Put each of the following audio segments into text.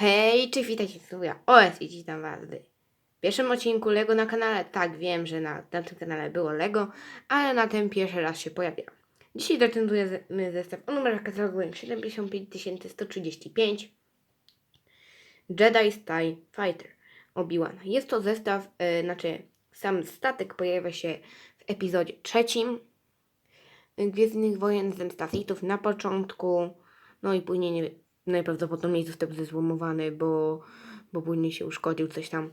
Hej, czy witajcie ja OS i witam was w pierwszym odcinku LEGO na kanale. Tak, wiem, że na, na tym kanale było LEGO, ale na tym pierwszy raz się pojawia. Dzisiaj recenzujemy zestaw o numerach katalogowym 75135 Jedi Style Fighter Obi-Wan. Jest to zestaw, e, znaczy sam statek pojawia się w epizodzie trzecim Gwiezdnych Wojen Zemsta Sithów na początku, no i później nie, najprawdopodobniej został zezłomowany, bo, bo później się uszkodził coś tam.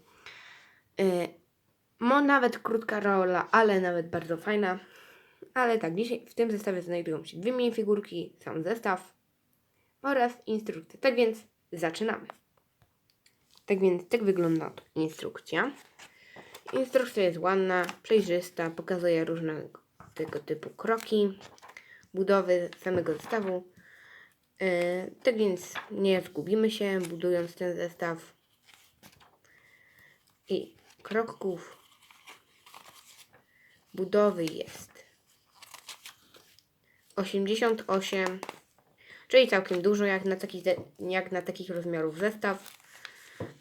Yy, nawet krótka rola, ale nawet bardzo fajna. Ale tak, dzisiaj w tym zestawie znajdują się dwie minifigurki, sam zestaw oraz instrukcja. Tak więc zaczynamy. Tak więc tak wygląda instrukcja. Instrukcja jest ładna, przejrzysta, pokazuje różne tego typu kroki budowy samego zestawu. Yy, tak więc nie zgubimy się budując ten zestaw. I kroków budowy jest 88, czyli całkiem dużo jak na, taki, jak na takich rozmiarów zestaw.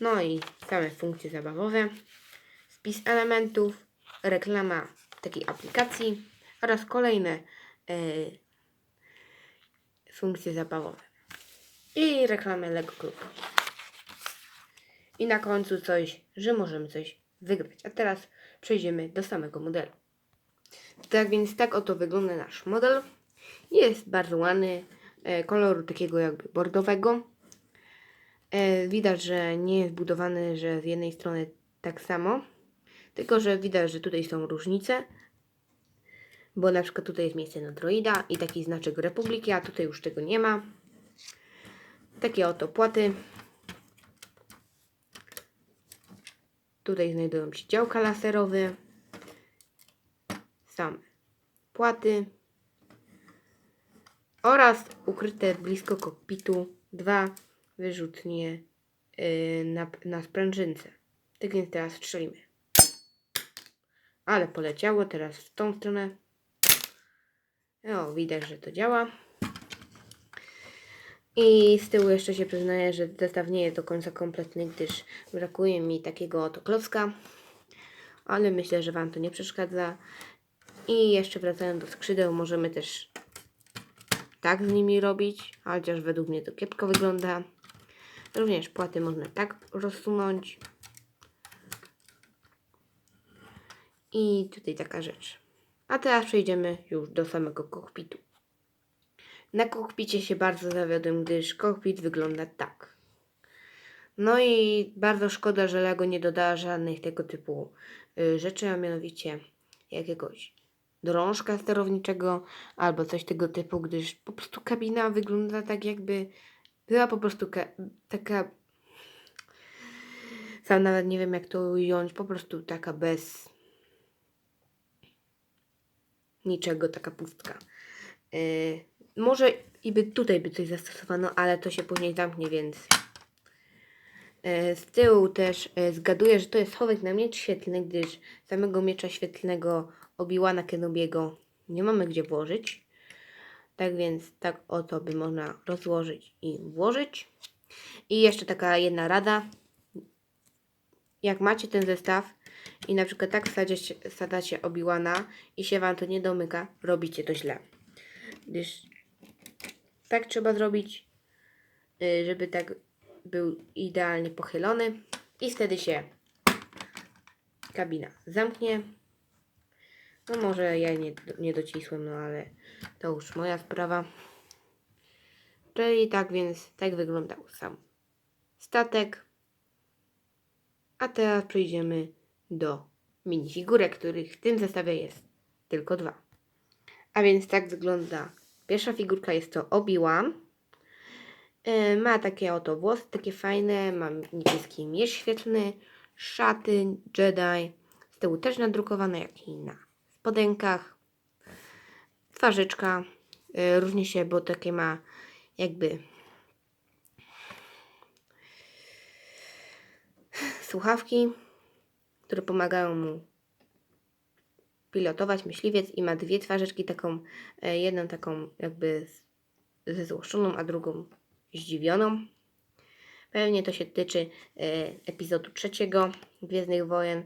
No i same funkcje zabawowe, spis elementów, reklama takiej aplikacji oraz kolejne e, funkcje zabawowe. I reklamy Lego Club. I na końcu coś, że możemy coś wygrać. A teraz przejdziemy do samego modelu. Tak więc tak oto wygląda nasz model. Jest bardzo ładny, e, koloru takiego jakby bordowego. E, widać, że nie jest budowany, że z jednej strony tak samo, tylko że widać, że tutaj są różnice, bo na przykład tutaj jest miejsce na droida i taki znaczek Republiki, a tutaj już tego nie ma. Takie oto płaty. Tutaj znajdują się działka laserowe, same płaty oraz ukryte blisko kokpitu dwa wyrzutnie yy, na, na sprężynce. Tak więc teraz strzelimy. Ale poleciało teraz w tą stronę. O, widać, że to działa. I z tyłu jeszcze się przyznaję, że zestaw nie jest do końca kompletny, gdyż brakuje mi takiego oto klocka. Ale myślę, że Wam to nie przeszkadza. I jeszcze wracając do skrzydeł, możemy też tak z nimi robić, chociaż według mnie to kiepsko wygląda. Również płaty można tak rozsunąć. I tutaj taka rzecz. A teraz przejdziemy już do samego kokpitu. Na kokpicie się bardzo zawiodłem, gdyż kokpit wygląda tak. No i bardzo szkoda, że Lego nie dodała żadnych tego typu y, rzeczy, a mianowicie jakiegoś drążka sterowniczego albo coś tego typu, gdyż po prostu kabina wygląda tak jakby była po prostu ka- taka sam nawet nie wiem jak to ująć, po prostu taka bez niczego, taka pustka. Yy, może i by tutaj by coś zastosowano, ale to się później zamknie, więc yy, z tyłu też yy, zgaduję, że to jest schowek na miecz świetlny, gdyż samego miecza świetlnego Obi-Wana Kenobiego nie mamy gdzie włożyć. Tak więc tak oto by można rozłożyć i włożyć. I jeszcze taka jedna rada. Jak macie ten zestaw i na przykład tak wsadzicie, wsadzacie Obi-Wana i się Wam to nie domyka, robicie to źle. Gdyż tak trzeba zrobić, y, żeby tak był idealnie pochylony i wtedy się kabina zamknie. No może ja nie, nie docisłem, no ale to już moja sprawa. Czyli tak więc tak wyglądał sam statek. A teraz przejdziemy do minifigurek, których w tym zestawie jest tylko dwa. A więc tak wygląda pierwsza figurka, jest to Obi-Wan. E, Ma takie oto włosy, takie fajne, ma niebieski miecz świetlny, szaty Jedi, z tyłu też nadrukowane, jak i na spodenkach. Twarzyczka, e, różni się, bo takie ma jakby słuchawki, które pomagają mu pilotować myśliwiec i ma dwie twarzyczki, taką, e, jedną taką jakby ze złoszczoną, a drugą zdziwioną. Pewnie to się tyczy e, epizodu trzeciego Gwiezdnych Wojen.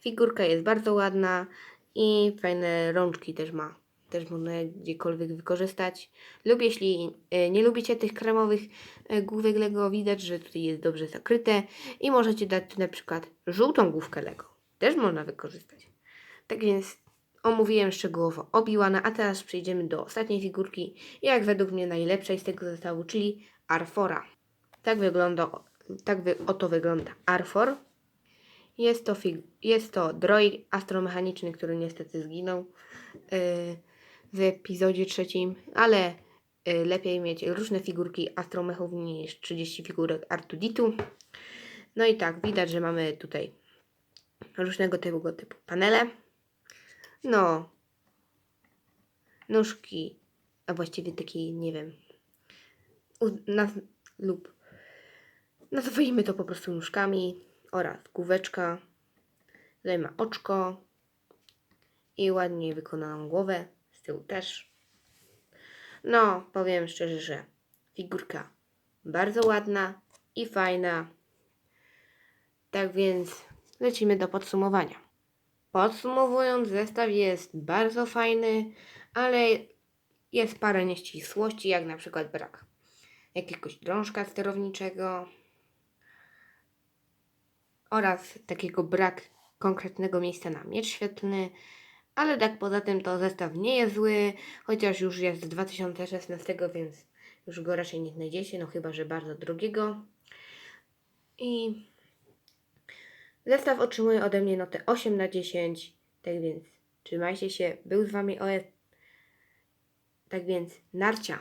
Figurka jest bardzo ładna i fajne rączki też ma. Też można gdziekolwiek wykorzystać. Lub jeśli e, nie lubicie tych kremowych e, główek Lego, widać, że tutaj jest dobrze zakryte i możecie dać na przykład żółtą główkę Lego. Też można wykorzystać. Tak więc omówiłem szczegółowo Obi-Wana, a teraz przejdziemy do ostatniej figurki, jak według mnie najlepszej z tego zestawu, czyli Arfora. Tak wygląda, tak wy, oto wygląda Arfor. Jest to, fig, jest to droid astromechaniczny, który niestety zginął yy, w epizodzie trzecim, ale yy, lepiej mieć różne figurki astromechów niż 30 figurek Artuditu. No i tak, widać, że mamy tutaj różnego typu, typu panele. No, nóżki, a właściwie takie, nie wiem, lub nazwijmy to po prostu nóżkami oraz główeczka. Tutaj ma oczko i ładnie wykonaną głowę, tyłu też. No, powiem szczerze, że figurka bardzo ładna i fajna. Tak więc lecimy do podsumowania. Podsumowując, zestaw jest bardzo fajny, ale jest parę nieścisłości, jak na przykład brak jakiegoś drążka sterowniczego oraz takiego brak konkretnego miejsca na miecz świetlny, ale tak poza tym to zestaw nie jest zły, chociaż już jest z 2016, więc już go raczej nie znajdziecie, no chyba, że bardzo drogiego. I Zestaw otrzymuje ode mnie notę 8 na 10. Tak więc trzymajcie się. Był z Wami OS. Tak więc narcia.